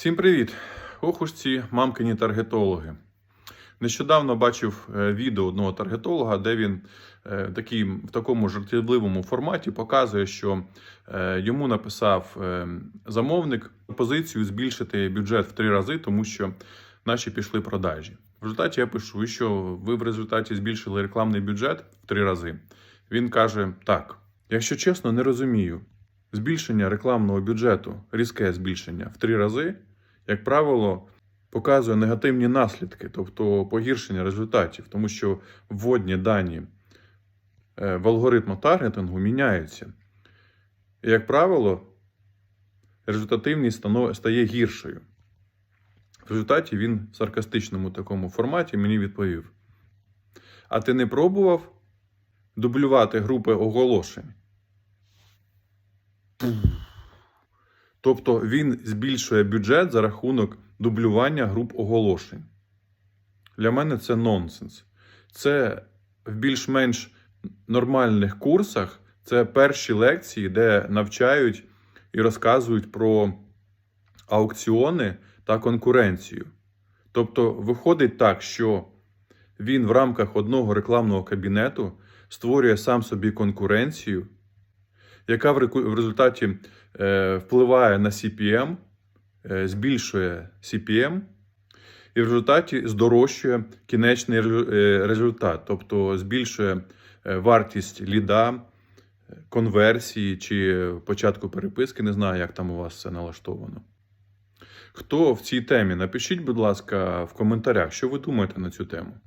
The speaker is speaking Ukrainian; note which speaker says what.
Speaker 1: Всім привіт! Ох уж ці мамкині таргетологи. Нещодавно бачив е, відео одного таргетолога, де він е, такий, в такому жартівливому форматі показує, що е, йому написав замовник пропозицію збільшити бюджет в три рази, тому що наші пішли продажі. В результаті я пишу, що ви в результаті збільшили рекламний бюджет в три рази. Він каже: так, якщо чесно, не розумію. Збільшення рекламного бюджету, різке збільшення в три рази, як правило, показує негативні наслідки, тобто погіршення результатів, тому що вводні дані е, в алгоритму таргетингу міняються. І, як правило, результативність стає гіршою. В результаті він в саркастичному такому форматі мені відповів: А ти не пробував дублювати групи оголошень? Тобто він збільшує бюджет за рахунок дублювання груп оголошень. Для мене це нонсенс. Це в більш-менш нормальних курсах це перші лекції, де навчають і розказують про аукціони та конкуренцію. Тобто, виходить так, що він в рамках одного рекламного кабінету створює сам собі конкуренцію, яка в результаті е, впливає на CPM, е, збільшує CPM, і в результаті здорожчує кінечний е, результат, тобто збільшує вартість ліда, конверсії чи початку переписки. Не знаю, як там у вас це налаштовано. Хто в цій темі? Напишіть, будь ласка, в коментарях, що ви думаєте на цю тему.